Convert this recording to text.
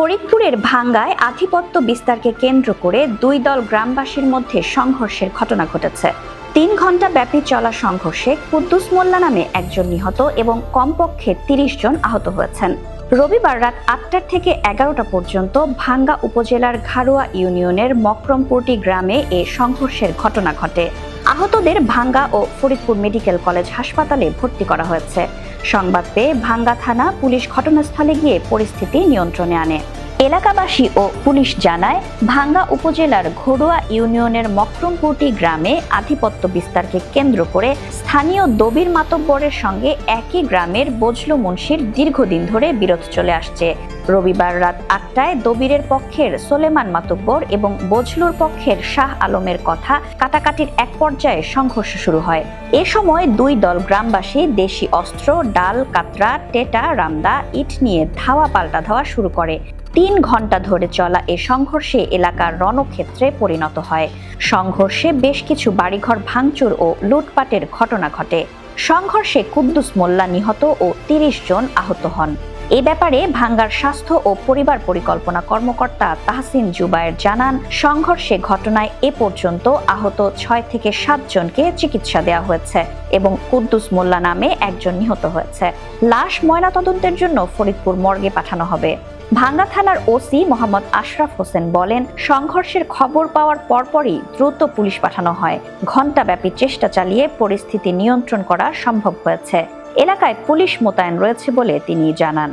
ফরিদপুরের ভাঙ্গায় আধিপত্য বিস্তারকে কেন্দ্র করে দুই দল গ্রামবাসীর মধ্যে সংঘর্ষের ঘটনা ঘটেছে। তিন ঘণ্টা ব্যাপী চলা সংঘর্ষে কুদ্দুস মোল্লা নামে একজন নিহত এবং কমপক্ষে তিরিশ জন আহত হয়েছেন। রবিবার রাত আটটার থেকে এগারোটা পর্যন্ত ভাঙ্গা উপজেলার ঘাড়ুয়া ইউনিয়নের মকরমপুরটি গ্রামে এ সংঘর্ষের ঘটনা ঘটে। আহতদের ভাঙ্গা ও ফরিদপুর মেডিকেল কলেজ হাসপাতালে ভর্তি করা হয়েছে। সংবাদ পেয়ে ভাঙ্গা থানা পুলিশ ঘটনাস্থলে গিয়ে পরিস্থিতি নিয়ন্ত্রণে আনে। এলাকাবাসী ও পুলিশ জানায়, ভাঙ্গা উপজেলার ঘরোয়া ইউনিয়নের মকরমপুরটি গ্রামে আধিপত্য বিস্তারকে কেন্দ্র করে স্থানীয় দবির মাতব্বরের সঙ্গে একই গ্রামের বজলু মুন্সির দীর্ঘদিন ধরে বিরোধ চলে আসছে। রবিবার রাত আটটায় দবিরের পক্ষের সোলেমান মাতব্বর এবং বজলুর পক্ষের শাহ আলমের কথা কাটাকাটির এক পর্যায়ে সংঘর্ষ শুরু হয়। এ সময় দুই দল গ্রামবাসী দেশি অস্ত্র, ডাল, কাতরা, টেটা, রামদা, ইট নিয়ে ধাওয়া পাল্টা ধাওয়া শুরু করে। তিন ঘণ্টা ধরে চলা এ সংঘর্ষে এলাকার রণক্ষেত্রে পরিণত হয়। সংঘর্ষে বেশ কিছু বাড়িঘর ভাঙচুর ও লুটপাটের ঘটনা ঘটে। সংঘর্ষে কুদ্দুস মোল্লা নিহত ও তিরিশ জন আহত হন। এ ব্যাপারে ভাঙ্গার স্বাস্থ্য ও পরিবার পরিকল্পনা কর্মকর্তা তাহসিন জুবায়ের জানান, সংঘর্ষে ঘটনায় এ পর্যন্ত আহত ছয় থেকে সাত জনকে চিকিৎসা দেওয়া হয়েছে এবং কুদ্দুস মোল্লা নামে একজন নিহত হয়েছে। লাশ ময়নাতদন্তের জন্য ফরিদপুর মর্গে পাঠানো হবে। ভাঙ্গা থানার ওসি মোহাম্মদ আশরাফ হোসেন বলেন, সংঘর্ষের খবর পাওয়ার পরপরই দ্রুত পুলিশ পাঠানো হয়। ঘণ্টাব্যাপী চেষ্টা চালিয়ে পরিস্থিতি নিয়ন্ত্রণ করা সম্ভব হয়েছে। এলাকায় পুলিশ মোতায়েন রয়েছে বলে তিনি জানান।